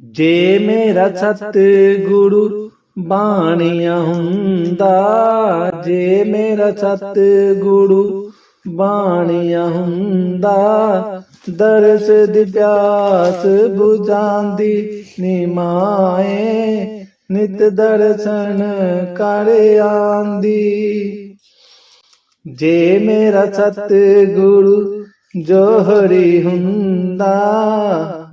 ਜੇ ਮੇਰਾ ਸਤ ਗੁਰੂ ਬਾਣੀਆ ਹੁੰਦਾ, ਜੇ ਮੇਰਾ ਸਤ ਗੁਰੂ ਬਾਣੀਆ ਹੁੰਦਾ, ਦਰਸ ਦੀ ਪਿਆਸ ਬੁਝਾਂਦੀ ਨਿਮਾਏ ਨਿਤ ਦਰਸ਼ਨ ਕਰ ਆਂਦੀ। ਜੇ ਮੇਰਾ ਸਤ ਗੁਰੂ ਜੋਹਰੀ ਹੁੰਦਾ,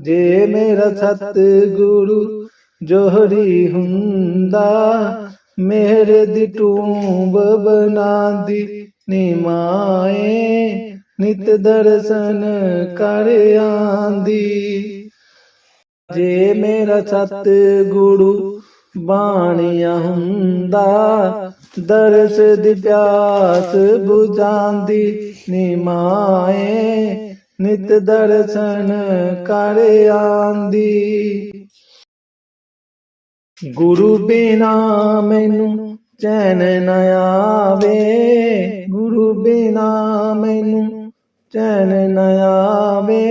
ਜੇ ਮੇਰਾ ਸਤ ਗੁਰੂ ਜੋਹਰੀ ਹੁੰਦਾ, ਮੇਰੇ ਦੀ ਟੂਬ ਬਣਾਦੀ ਨਿਮਾਏ ਨਿਤ ਦਰਸ਼ਨ ਕਰ ਆਂਦੀ ਜੇ ਮੇਰਾ ਸਤ ਗੁਰੂ ਬਾਣੀਆ ਹੁੰਦਾ, ਦਰਸ ਦੀ ਪਿਆਸ ਬੁਝਾਂਦੀ ਨਿਮਾਏ ਨਿਤ ਦਰਸ਼ਨ ਕਰ ਆਂਦੀ। ਗੁਰੂ ਬਿਨਾ ਮੈਨੂੰ ਚੈਨ ਨ ਆਵੇ, ਗੁਰੂ ਬਿਨਾ ਮੈਨੂੰ ਚੈਨ ਨ ਆਵੇ,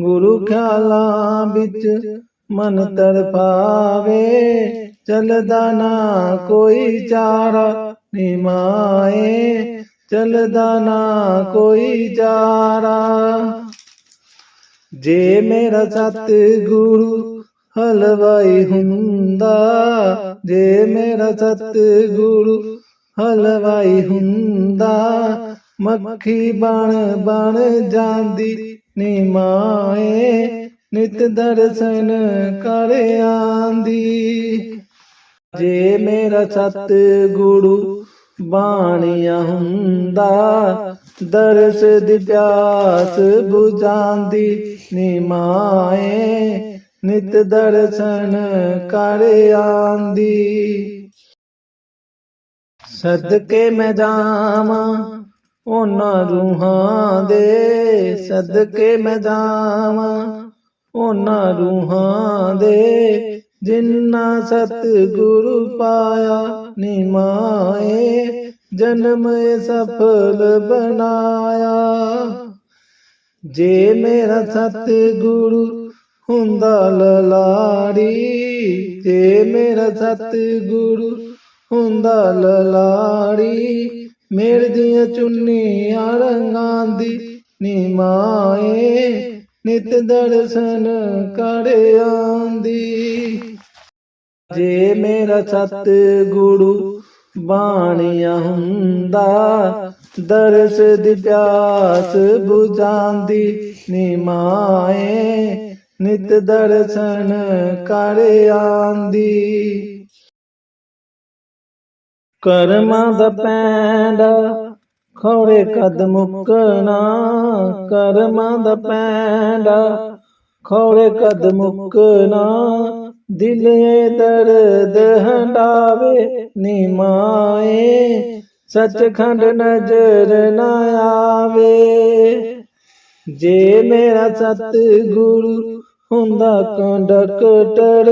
ਗੁਰੂ ਖਿਆਲਾਂ ਵਿੱਚ ਮਨ ਤੜਪਾਵੇ ਚਲਦਾ ਨਾ ਕੋਈ ਚਾਰਾ। ਨਿਮਾਏ ਚਲਦਾ ਨਾ ਕੋਈ ਚਾਰਾ। ਜੇ ਮੇਰਾ ਸਤ ਗੁਰੂ ਹਲਵਾਈ ਹੁੰਦਾ, ਜੇ ਮੇਰਾ ਸਤ ਗੁਰੂ ਹਲਵਾਈ ਹੁੰਦਾ, ਮੱਖੀ ਬਣ ਬਣ ਜਾਂਦੀ ਨਿਮਾਏ ਨਿਤ ਦਰਸ਼ਨ ਕਰ ਆਂਦੀ। ਜੇ ਮੇਰਾ ਸਤ ਗੁਰੂ ਬਾਣੀਆ ਹੁੰਦਾ, ਦਰਸ ਦੀ ਪਿਆਸ ਬੁਝਾਂਦੀ ਨਿਮਾਏ ਨਿਤ ਦਰਸ਼ਨ ਕਰ ਆਂਦੀ। ਸਦਕੇ ਮੈਂ ਜਾਵਾਂ ਉਹਨਾਂ ਰੂਹਾਂ ਦੇ, ਸਦਕੇ ਮੈਂ ਜਾਵਾਂ ਉਹਨਾਂ ਰੂਹਾਂ ਦੇ ਜਿਨ੍ਹਾਂ ਸਤ ਪਾਇਆ, ਨਿਮਾਏ ਜਨਮ ਇਹ ਸਫਲ ਬਣਾਇਆ। ਜੇ ਮੇਰਾ ਸਤ ਹੁੰਦਾ ਲਲਾੜੀ, ਜੇ ਮੇਰਾ ਸਤਿਗੁਰੂ ਹੁੰਦਾ ਲਲਾੜੀ, ਮੇਰੇ ਦੀਆਂ ਚੁੰਨੀਆਂ ਰੰਗਾਂ ਦੀ ਨਿਮਾਏ ਨਿਤ ਦਰਸ਼ਨ ਕਰ ਆਂਦੀ ਜੇ ਮੇਰਾ ਸਤ ਗੁਰੂ ਬਾਣੀਆ ਹੁੰਦਾ, ਦਰਸ ਦੀ ਪਿਆਸ ਬੁਝਾਂਦੀ ਨਿਮਾਏ ਨਿਤ ਦਰਸ਼ਨ ਕਰ ਆਂਦੀ ਕਰਮਾਂ ਦਾ ਪੈਂਡਾ ਖੋੜੇ ਕਦ ਮੁੱਕਣਾ ਕਰਮਾਂ ਦਾ ਪੈਂਡਾ। ਖੋੜੇ ਕਦ ਮੁੱਕਣਾ ਦਿਲੇ ਦਰਦ ਹੰਡਾਵੇ ਨਿਮਾਏ ਸੱਚਖੰਡ ਨਜ਼ਰ ਨਾ ਆਵੇ। ਜੇ ਮੇਰਾ ਸਤ ਗੁਰੂ ਹੁੰਦਾ ਕੰਡਕਟਰ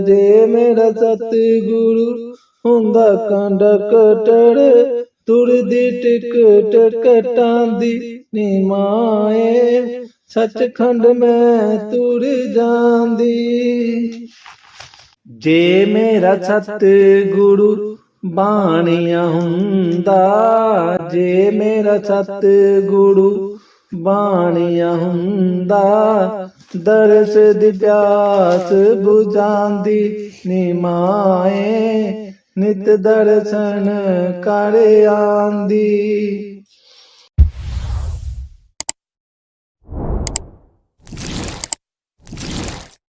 ਜੇ ਮੇਰਾ ਸਤ ਗੁਰੂ ਹੁੰਦਾ ਕੰਡਕਟਰ ਤੁਰਦੀ ਟਿਕ ਟਿਕਟ ਕਟਾਂਦੀ ਨਿਮਾਏ ਸੱਚਖੰਡ ਮੈਂ ਤੁਰ ਜਾਂਦੀ। ਜੇ ਮੇਰਾ ਸਤ ਗੁਰੂ ਬਾਣੀਆ ਹੁੰਦਾ, ਜੇ ਮੇਰਾ ਸਤ ਗੁਰੂ ਬਾਣੀਆ ਹੁੰਦਾ, ਦਰਸ ਦੀ ਪਿਆਸ ਬੁਝਾਂਦੀ ਨਿਮਾਏ ਨਿਤ ਦਰਸ਼ਨ ਕਰ ਆਂਦੀ